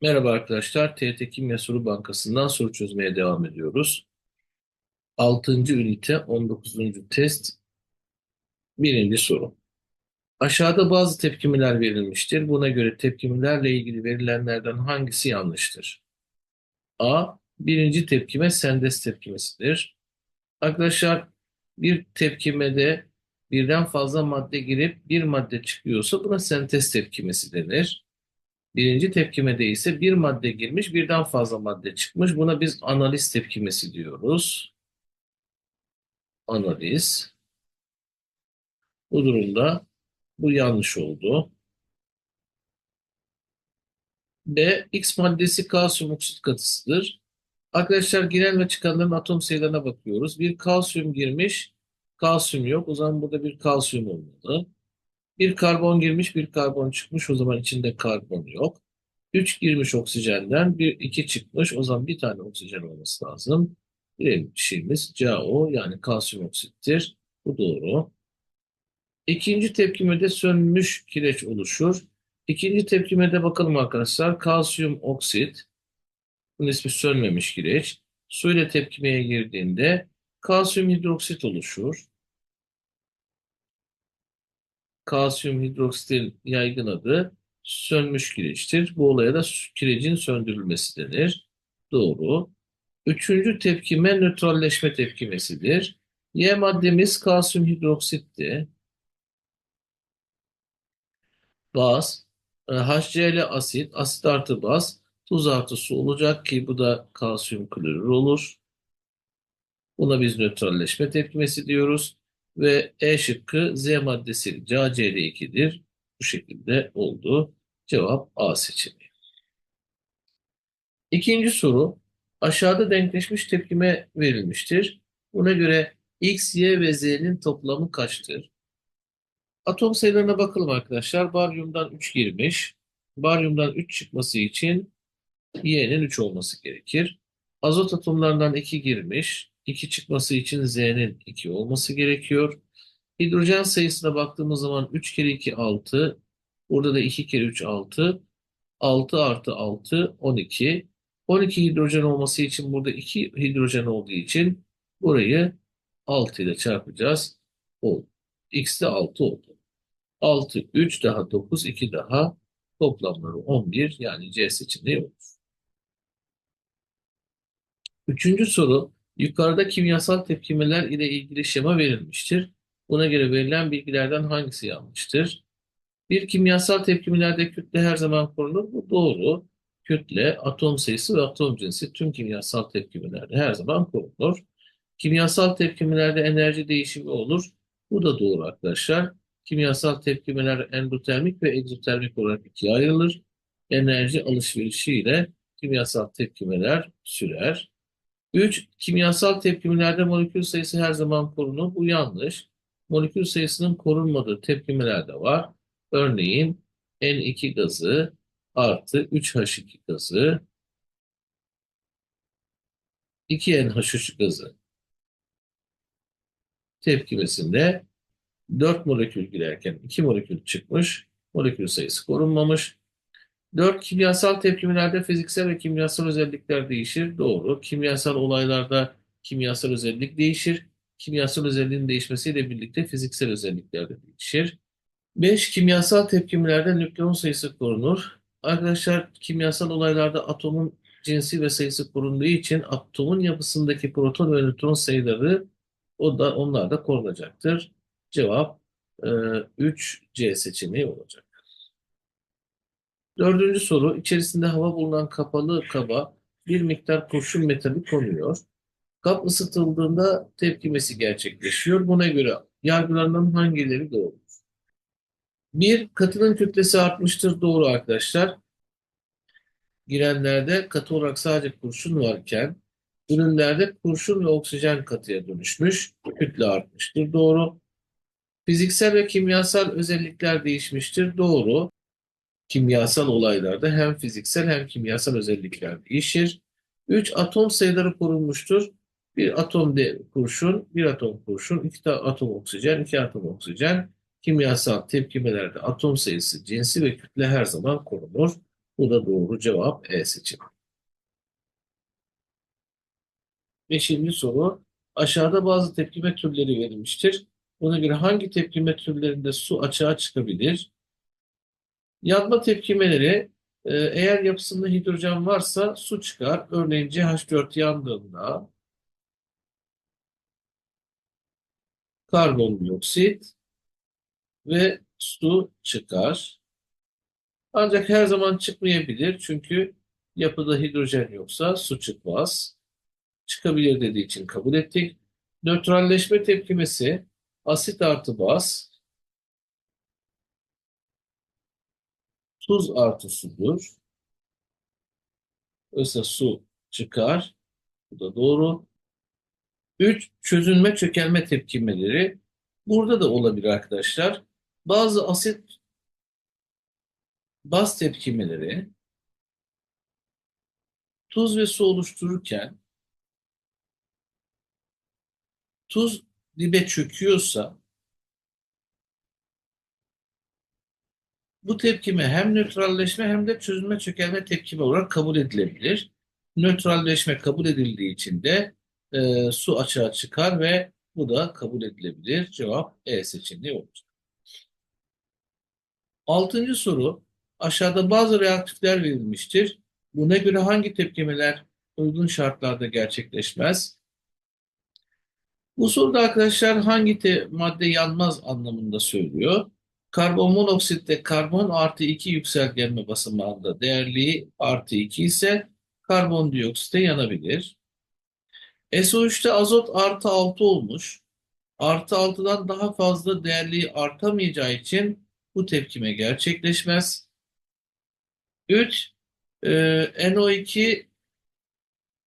Merhaba arkadaşlar, TRT Kimya Soru Bankası'ndan soru çözmeye devam ediyoruz. 6. ünite 19. test birinci soru. Aşağıda bazı tepkimeler verilmiştir. Buna göre tepkimelerle ilgili verilenlerden hangisi yanlıştır? A. Birinci tepkime sendes tepkimesidir. Arkadaşlar bir tepkimede birden fazla madde girip bir madde çıkıyorsa buna sentez tepkimesi denir. Birinci tepkimede ise bir madde girmiş, birden fazla madde çıkmış. Buna biz analiz tepkimesi diyoruz. Analiz. Bu durumda bu yanlış oldu. B. X maddesi kalsiyum oksit katısıdır. Arkadaşlar giren ve çıkanların atom sayılarına bakıyoruz. Bir kalsiyum girmiş, kalsiyum yok. O zaman burada bir kalsiyum olmalı. Bir karbon girmiş, bir karbon çıkmış. O zaman içinde karbon yok. 3 girmiş oksijenden, bir 2 çıkmış. O zaman bir tane oksijen olması lazım. Birinci şeyimiz CaO yani kalsiyum oksittir. Bu doğru. İkinci tepkimede sönmüş kireç oluşur. İkinci tepkimede bakalım arkadaşlar. Kalsiyum oksit. Bunun ismi sönmemiş kireç. Suyla tepkimeye girdiğinde kalsiyum hidroksit oluşur. Kalsiyum hidroksitin yaygın adı sönmüş kireçtir. Bu olaya da kirecin söndürülmesi denir. Doğru. Üçüncü tepkime nötralleşme tepkimesidir. Y maddemiz kalsiyum hidroksitti. Baz, e, HCl asit, asit artı baz, tuz artı su olacak ki bu da kalsiyum klorür olur. Buna biz nötralleşme tepkimesi diyoruz. Ve E şıkkı Z maddesi CaCl2'dir. Bu şekilde oldu. Cevap A seçeneği. İkinci soru. Aşağıda denkleşmiş tepkime verilmiştir. Buna göre X, Y ve Z'nin toplamı kaçtır? Atom sayılarına bakalım arkadaşlar. Baryumdan 3 girmiş. Baryumdan 3 çıkması için Y'nin 3 olması gerekir. Azot atomlarından 2 girmiş. 2 çıkması için Z'nin 2 olması gerekiyor. Hidrojen sayısına baktığımız zaman 3 kere 2 6. Burada da 2 kere 3 6. 6 artı 6 12. 12 hidrojen olması için burada 2 hidrojen olduğu için burayı 6 ile çarpacağız. O X de 6 oldu. 6, 3 daha 9, 2 daha toplamları 11 yani C seçeneği olur. Üçüncü soru yukarıda kimyasal tepkimeler ile ilgili şema verilmiştir. Buna göre verilen bilgilerden hangisi yanlıştır? Bir kimyasal tepkimelerde kütle her zaman korunur. Bu doğru. Kütle, atom sayısı ve atom cinsi tüm kimyasal tepkimelerde her zaman korunur. Kimyasal tepkimelerde enerji değişimi olur. Bu da doğru arkadaşlar. Kimyasal tepkimeler endotermik ve egzotermik olarak ikiye ayrılır. Enerji alışverişiyle kimyasal tepkimeler sürer. 3. Kimyasal tepkimelerde molekül sayısı her zaman korunur. Bu yanlış. Molekül sayısının korunmadığı tepkimeler de var. Örneğin N2 gazı artı 3H2 gazı 2NH3 gazı tepkimesinde 4 molekül girerken 2 molekül çıkmış. Molekül sayısı korunmamış. 4 kimyasal tepkimelerde fiziksel ve kimyasal özellikler değişir. Doğru. Kimyasal olaylarda kimyasal özellik değişir. Kimyasal özelliğin değişmesiyle birlikte fiziksel özellikler de değişir. 5. Kimyasal tepkimelerde nükleon sayısı korunur. Arkadaşlar kimyasal olaylarda atomun cinsi ve sayısı korunduğu için atomun yapısındaki proton ve nötron sayıları o da onlar da korunacaktır. Cevap e, 3C seçeneği olacak. Dördüncü soru. İçerisinde hava bulunan kapalı kaba bir miktar kurşun metali konuyor. Kap ısıtıldığında tepkimesi gerçekleşiyor. Buna göre yargılanan hangileri doğru? Bir, katının kütlesi artmıştır. Doğru arkadaşlar. Girenlerde katı olarak sadece kurşun varken ürünlerde kurşun ve oksijen katıya dönüşmüş. Kütle artmıştır. Doğru. Fiziksel ve kimyasal özellikler değişmiştir. Doğru. Kimyasal olaylarda hem fiziksel hem kimyasal özellikler değişir. 3. Atom sayıları korunmuştur. Bir atom de kurşun, bir atom kurşun, iki atom oksijen, iki atom oksijen. Kimyasal tepkimelerde atom sayısı, cinsi ve kütle her zaman korunur. Bu da doğru cevap E seçeneği. Beşinci soru. Aşağıda bazı tepkime türleri verilmiştir. Buna göre hangi tepkime türlerinde su açığa çıkabilir? Yanma tepkimeleri e, eğer yapısında hidrojen varsa su çıkar. Örneğin CH4 yandığında karbondioksit ve su çıkar. Ancak her zaman çıkmayabilir çünkü yapıda hidrojen yoksa su çıkmaz. Çıkabilir dediği için kabul ettik. Nötralleşme tepkimesi asit artı baz tuz artı sudur. Oysa su çıkar. Bu da doğru. 3. Çözünme çökelme tepkimeleri. Burada da olabilir arkadaşlar. Bazı asit baz tepkimeleri tuz ve su oluştururken tuz dibe çöküyorsa bu tepkime hem nötralleşme hem de çözünme çökelme tepkimi olarak kabul edilebilir. Nötralleşme kabul edildiği için de e, su açığa çıkar ve bu da kabul edilebilir. Cevap E seçeneği olacak. Altıncı soru. Aşağıda bazı reaktifler verilmiştir. Buna göre hangi tepkimeler uygun şartlarda gerçekleşmez? Bu soruda arkadaşlar hangi te- madde yanmaz anlamında söylüyor. Karbon monoksitte karbon artı 2 yükselgenme basamağında değerliği artı 2 ise karbondioksite yanabilir. SO3'te azot artı 6 olmuş. Artı 6'dan daha fazla değerliği artamayacağı için bu tepkime gerçekleşmez. 3. E, NO2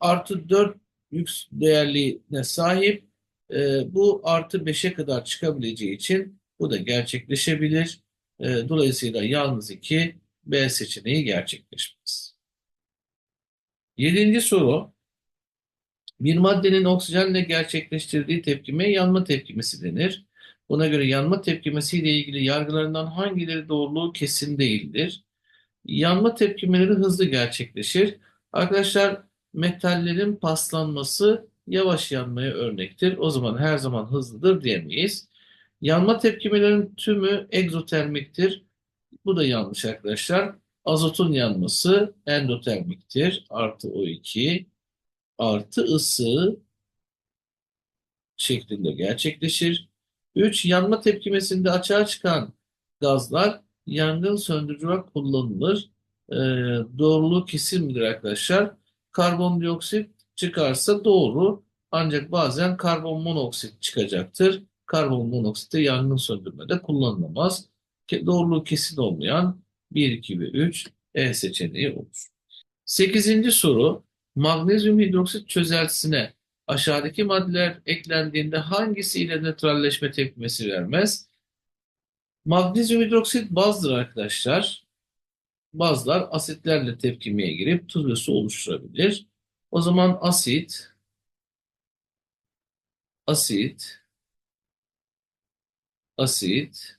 artı 4 yük değerliğine sahip. E, bu artı 5'e kadar çıkabileceği için bu da gerçekleşebilir. E, dolayısıyla yalnız 2 B seçeneği gerçekleşmez. Yedinci soru. Bir maddenin oksijenle gerçekleştirdiği tepkime yanma tepkimesi denir. Buna göre yanma tepkimesiyle ilgili yargılarından hangileri doğruluğu kesin değildir? Yanma tepkimeleri hızlı gerçekleşir. Arkadaşlar metallerin paslanması yavaş yanmaya örnektir. O zaman her zaman hızlıdır diyemeyiz. Yanma tepkimelerinin tümü egzotermiktir. Bu da yanlış arkadaşlar. Azotun yanması endotermiktir. Artı O2 artı ısı şeklinde gerçekleşir. 3. Yanma tepkimesinde açığa çıkan gazlar yangın söndürücü olarak kullanılır. Ee, doğruluğu kesindir arkadaşlar. Karbondioksit çıkarsa doğru ancak bazen karbon monoksit çıkacaktır. Karbon monoksit de yangın söndürmede kullanılamaz. Doğruluğu kesin olmayan 1, 2 ve 3 E seçeneği olur. Sekizinci soru. Magnezyum hidroksit çözeltisine aşağıdaki maddeler eklendiğinde hangisiyle nötralleşme tepkimesi vermez? Magnezyum hidroksit bazdır arkadaşlar. Bazlar asitlerle tepkimeye girip tuz ve su oluşturabilir. O zaman asit, asit, asit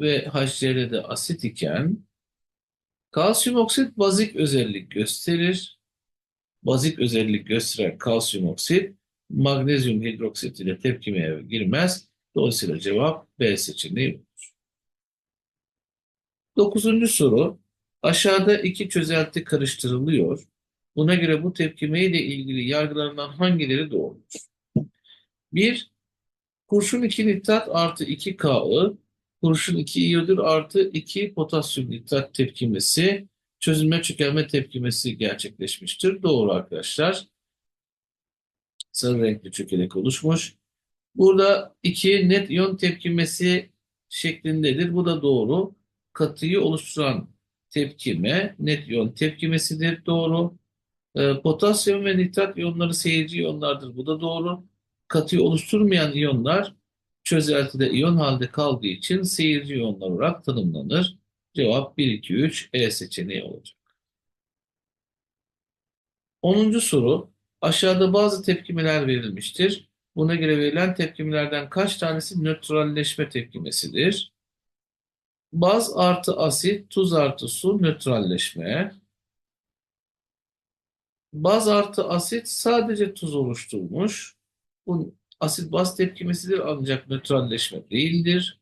ve HCl'de asit iken kalsiyum oksit bazik özellik gösterir. Bazik özellik gösteren kalsiyum oksit magnezyum hidroksit ile tepkimeye girmez. Dolayısıyla cevap B seçeneği olur. Dokuzuncu soru. Aşağıda iki çözelti karıştırılıyor. Buna göre bu tepkime ile ilgili yargılarından hangileri doğrudur? 1. Kurşun 2 nitrat artı 2 K'ı, kurşun 2 iyodür artı 2 potasyum nitrat tepkimesi, çözülme çökelme tepkimesi gerçekleşmiştir. Doğru arkadaşlar. Sarı renkli çökelek oluşmuş. Burada 2 net iyon tepkimesi şeklindedir. Bu da doğru. Katıyı oluşturan tepkime net iyon tepkimesidir. Doğru. E, potasyum ve nitrat iyonları seyirci iyonlardır. Bu da doğru. Katıyı oluşturmayan iyonlar çözeltide iyon halde kaldığı için seyirci iyonlar olarak tanımlanır. Cevap 1, 2, 3 E seçeneği olacak. 10. soru. Aşağıda bazı tepkimeler verilmiştir. Buna göre verilen tepkimelerden kaç tanesi nötralleşme tepkimesidir? Baz artı asit, tuz artı su nötralleşme. Baz artı asit sadece tuz oluşturmuş. Bu asit baz tepkimesidir ancak nötralleşme değildir.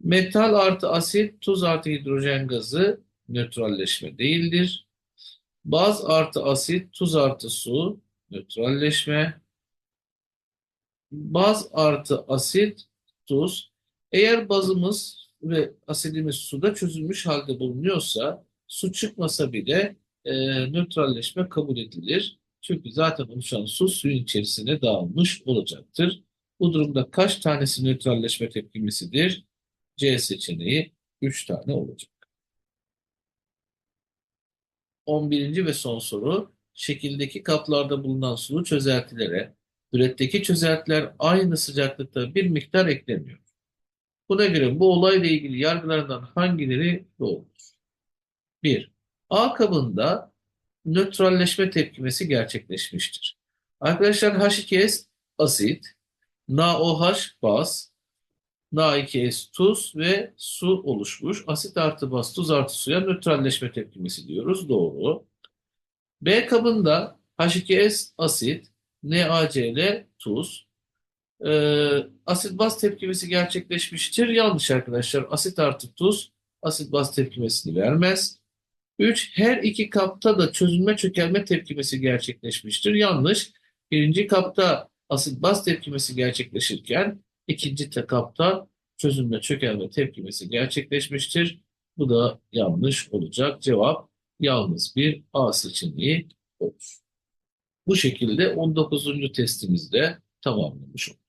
Metal artı asit, tuz artı hidrojen gazı nötralleşme değildir. Baz artı asit, tuz artı su nötralleşme. Baz artı asit, tuz. Eğer bazımız ve asidimiz suda çözülmüş halde bulunuyorsa su çıkmasa bile e, nötralleşme kabul edilir. Çünkü zaten oluşan su suyun içerisine dağılmış olacaktır. Bu durumda kaç tanesi nötralleşme tepkimesidir? C seçeneği 3 tane olacak. 11. ve son soru. Şekildeki kaplarda bulunan sulu çözeltilere üretteki çözeltiler aynı sıcaklıkta bir miktar ekleniyor. Buna göre bu olayla ilgili yargılardan hangileri doğrudur? 1. A kabında nötralleşme tepkimesi gerçekleşmiştir. Arkadaşlar H2S asit, NaOH baz, Na2S tuz ve su oluşmuş. Asit artı baz, tuz artı suya nötralleşme tepkimesi diyoruz. Doğru. B kabında H2S asit, NaCl tuz, ee, asit baz tepkimesi gerçekleşmiştir. Yanlış arkadaşlar. Asit artı tuz asit baz tepkimesini vermez. 3. Her iki kapta da çözülme çökelme tepkimesi gerçekleşmiştir. Yanlış. Birinci kapta asit baz tepkimesi gerçekleşirken ikinci kapta çözülme çökelme tepkimesi gerçekleşmiştir. Bu da yanlış olacak. Cevap yalnız bir A seçeneği olur. Bu şekilde 19. testimizde tamamlamış olduk.